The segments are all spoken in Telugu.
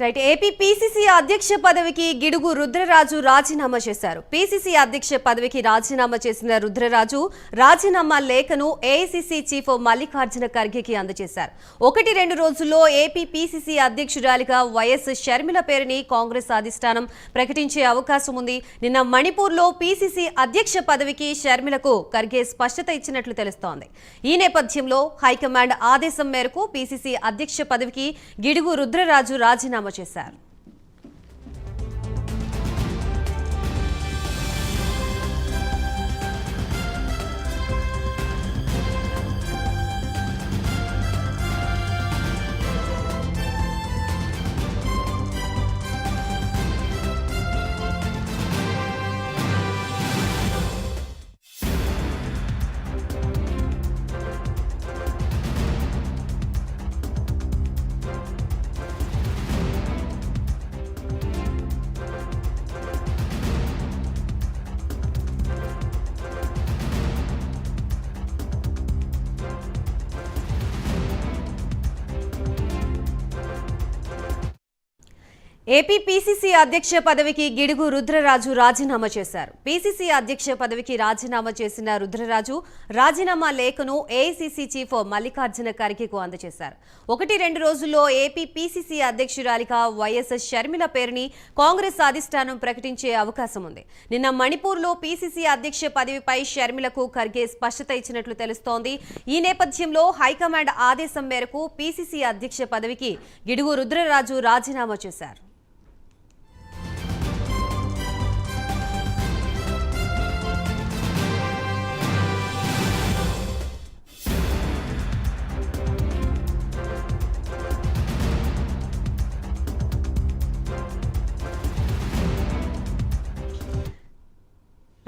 రైట్ ఏపీ పీసీసీ అధ్యక్ష పదవికి గిడుగు రుద్రరాజు రాజీనామా చేశారు. పీసీసీ అధ్యక్ష పదవికి రాజీనామా చేసిన రుద్రరాజు రాజీనామా లేఖను ఏఐసీసీ చీఫ్ మల్లికార్జున ఖర్గేకి అందజేశారు. ఒకటి రెండు రోజుల్లో ఏపీ పీసీసీ అధ్యక్షురాలిగా వైఎస్ షర్మిల పేరుని కాంగ్రెస్ అధిష్టానం ప్రకటించే అవకాశం ఉంది. నిన్న మణిపూర్లో పీసీసీ అధ్యక్ష పదవికి షర్మిలకు ఖర్గే స్పష్టత ఇచ్చినట్లు తెలుస్తోంది. ఈ నేపథ్యంలో హైకమాండ్ ఆదేశం మేరకు పీసీసీ అధ్యక్ష పదవికి గిడుగు రుద్రరాజు రాజీనామా చేశారు ఏపీ పీసీసీ అధ్యక్ష పదవికి గిడుగు రుద్రరాజు రాజీనామా చేశారు. పీసీసీ అధ్యక్ష పదవికి రాజీనామా చేసిన రుద్రరాజు రాజీనామా లేఖను ఏఐసీసీ చీఫ్ మల్లికార్జున ఖర్గేకు అందజేశారు. ఒకటి రెండు రోజుల్లో ఏపీ పీసీసీ అధ్యక్షురాలిగా వైఎస్ షర్మిల పేరుని కాంగ్రెస్ అధిష్టానం ప్రకటించే అవకాశం ఉంది. నిన్న మణిపూర్లో పీసీసీ అధ్యక్ష పదవిపై షర్మిలకు ఖర్గే స్పష్టత ఇచ్చినట్లు తెలుస్తోంది. ఈ నేపథ్యంలో హైకమాండ్ ఆదేశం మేరకు పీసీసీ అధ్యక్ష పదవికి గిడుగు రుద్రరాజు రాజీనామా చేశారు.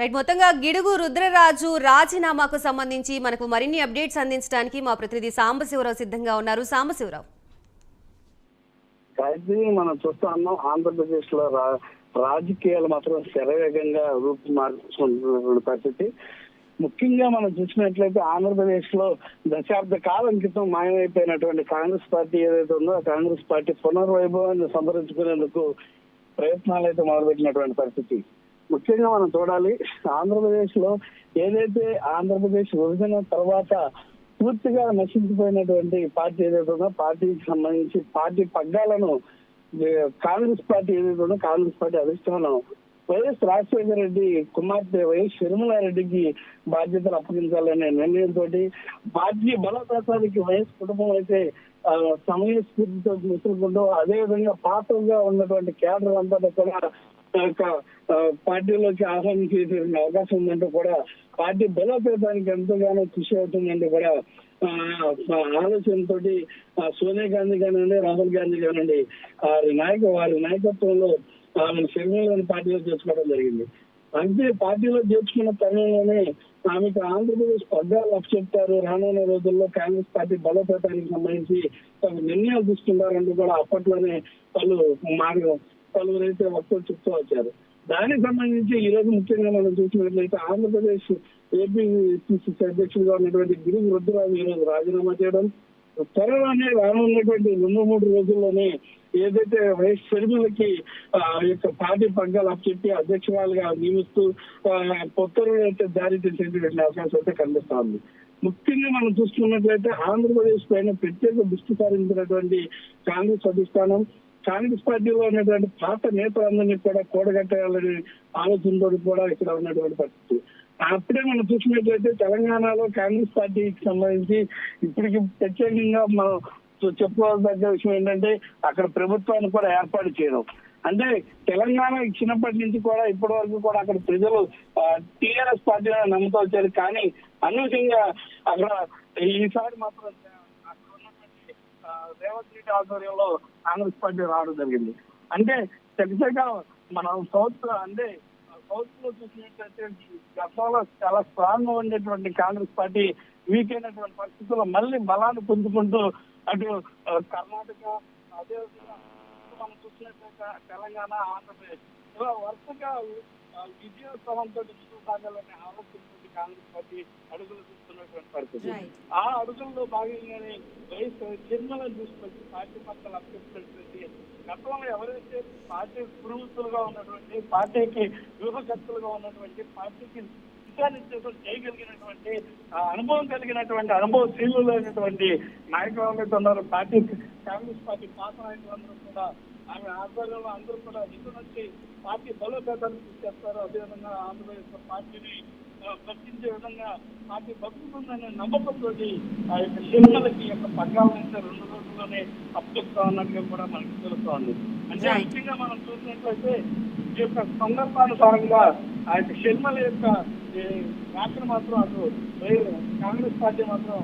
రైట్ మొత్తంగా గిడుగు రుద్రరాజు రాజీనామాకు సంబంధించి మనకు మరిన్ని అప్డేట్స్ అందించడానికి మా ప్రతినిధి సాంబశివరావు సిద్ధంగా ఉన్నారు. సాంబశివరావు. మనం చూస్తా ఉన్నాం ఆంధ్రప్రదేశ్లో రా- రాజకీయాలు మాత్రం శరవేగంగా రూపు మార్చుకుంటున్న పరిస్థితి. ముఖ్యంగా మనం చూసినట్లయితే ఆంధ్రప్రదేశ్లో దశాబ్ద కాలం క్రితం మాయమైపోయినటువంటి కాంగ్రెస్ పార్టీ ఏదైతే ఉందో ఆ కాంగ్రెస్ పార్టీ పునర్వైభవాన్ని సంతరించుకునేందుకు ప్రయత్నాలు అయితే మొదలుపెట్టినటువంటి పరిస్థితి. ముఖ్యంగా మనం చూడాలి ఆంధ్రప్రదేశ్లో ఏదైతే ఆంధ్రప్రదేశ్ విభజన తర్వాత పూర్తిగా నశించిపోయినటువంటి పార్టీ ఏదైతే ఉందో పార్టీకి సంబంధించి పార్టీ పగ్గాలను కాంగ్రెస్ పార్టీ ఏదైతే ఉందో కాంగ్రెస్ పార్టీ అధిష్టానం వైఎస్ రాజశేఖర రెడ్డి కుమార్తె వైఎస్ షర్మిలారెడ్డికి బాధ్యతలు అప్పగించాలనే నిర్ణయంతో పార్టీ బలోపేతానికి వైఎస్ కుటుంబం అయితే సమయ స్ఫూర్తితో ముసురుకుంటూ అదే విధంగా పాత్రగా ఉన్నటువంటి కేడర్ అంతా కూడా యొక్క, పార్టీలోకి పార్టీలోకి చేసే అవకాశం ఉందంటూ కూడా పార్టీ బలోపేతానికి ఎంతగానో కృషి అవుతుందంటూ కూడా ఆ, ఆలోచనతో సోనియా గాంధీ కానివ్వండి రాహుల్ గాంధీ కానివ్వండి వారి నాయక వారి నాయకత్వంలో ఆమె శరీరంలోని పార్టీలో చేర్చుకోవడం జరిగింది. అంటే పార్టీలో చేర్చుకున్న తరుణంలోనే ఆమెకు ఆంధ్రప్రదేశ్ పగ్గాలు అప్పచెప్తారు రానున్న రోజుల్లో కాంగ్రెస్ పార్టీ బలోపేతానికి సంబంధించి తమ నిర్ణయాలు తీసుకుంటారంటూ కూడా అప్పట్లోనే పలు మార్గం పలువురైతే వక్తలు చెప్తూ వచ్చారు. దానికి సంబంధించి ఈ రోజు ముఖ్యంగా మనం చూసినట్లయితే ఆంధ్రప్రదేశ్ ఏపీ అధ్యక్షుడిగా ఉన్నటువంటి గిరి రుద్రరాజు ఈ రోజు రాజీనామా చేయడం త్వరలోనే రానున్నటువంటి రెండు మూడు రోజుల్లోనే ఏదైతే వైఎస్ షర్మిలకి ఆ యొక్క పార్టీ పగ్గాలు అప్పచెప్పి అధ్యక్షురాలుగా నియమిస్తూ ఉత్తర్వులు అయితే జారీ చేసేటువంటి అవకాశం అయితే కనిపిస్తా ఉంది. ముఖ్యంగా మనం చూసుకున్నట్లయితే ఆంధ్రప్రదేశ్ పైన ప్రత్యేక దృష్టి సారించినటువంటి కాంగ్రెస్ అధిష్టానం కాంగ్రెస్ పార్టీలో ఉన్నటువంటి పాత నేతలందరినీ కూడా కూడగట్టాలని ఆలోచనతో కూడా ఇక్కడ ఉన్నటువంటి పరిస్థితి. అప్పుడే మనం చూసినట్లయితే తెలంగాణలో కాంగ్రెస్ పార్టీకి సంబంధించి ఇప్పటికి ప్రత్యేకంగా మనం చెప్పుకోవాల్సిన విషయం ఏంటంటే అక్కడ ప్రభుత్వాన్ని కూడా ఏర్పాటు చేయడం. అంటే తెలంగాణ ఇచ్చినప్పటి నుంచి కూడా ఇప్పటి వరకు కూడా అక్కడ ప్రజలు టీఆర్ఎస్ పార్టీని నమ్ముతూ వచ్చారు కానీ అనూహ్యంగా అక్కడ ఈసారి మాత్రం రేవంత్ రెడ్డి ఆధ్వర్యంలో కాంగ్రెస్ పార్టీ రావడం జరిగింది. అంటే చక్కగా మనం సౌత్ అంటే సౌత్లో చూసినట్లయితే గతంలో చాలా స్ట్రాంగ్గా ఉండేటువంటి కాంగ్రెస్ పార్టీ వీక్ అయినటువంటి పరిస్థితుల్లో మళ్ళీ బలాన్ని పుంజుకుంటూ అటు కర్ణాటక అదేవిధంగా మనం చూసినట్లయితే తెలంగాణ ఆంధ్రప్రదేశ్ ఇలా వరుసగా విజయోత్సవంతో ముందుకు సాగాలనే ఆలోచనతో కాంగ్రెస్ పార్టీ అడుగులు పరిస్థితి Right. ఆ అడుగుల్లో భాగంగానే వైఎస్ జన్మలను తీసుకొచ్చి పార్టీ పక్కన అప్పచెప్పినటువంటి గతంలో ఎవరైతే పార్టీ పురుగుతులుగా ఉన్నటువంటి పార్టీకి వ్యూహకర్తలుగా ఉన్నటువంటి పార్టీకి దిశానిర్దేశం చేయగలిగినటువంటి ఆ అనుభవం కలిగినటువంటి అనుభవశీలులైనటువంటి నాయకులు ఎవరైతే ఉన్నారో పార్టీ కాంగ్రెస్ పార్టీ పాత నాయకులందరూ కూడా ఆమె ఆధ్వర్యంలో అందరూ కూడా నిధులొచ్చి పార్టీ బలోపేతాన్ని చేస్తారు అదేవిధంగా ఆంధ్రప్రదేశ్ పార్టీని బతికించే విధంగా పార్టీ బతుకుతుందనే నమ్మకంతో ఆ యొక్క సినిమాలకి యొక్క పగ్గాల నుంచి రెండు రోజుల్లోనే అప్పచెప్తా ఉన్నట్టుగా కూడా మనకి తెలుస్తోంది అంటే. ముఖ్యంగా మనం చూసినట్లయితే ఈ యొక్క సందర్భానుసారంగా ఆ యొక్క షర్మల యొక్క వ్యాఖ్యలు మాత్రం అటు కాంగ్రెస్ పార్టీ మాత్రం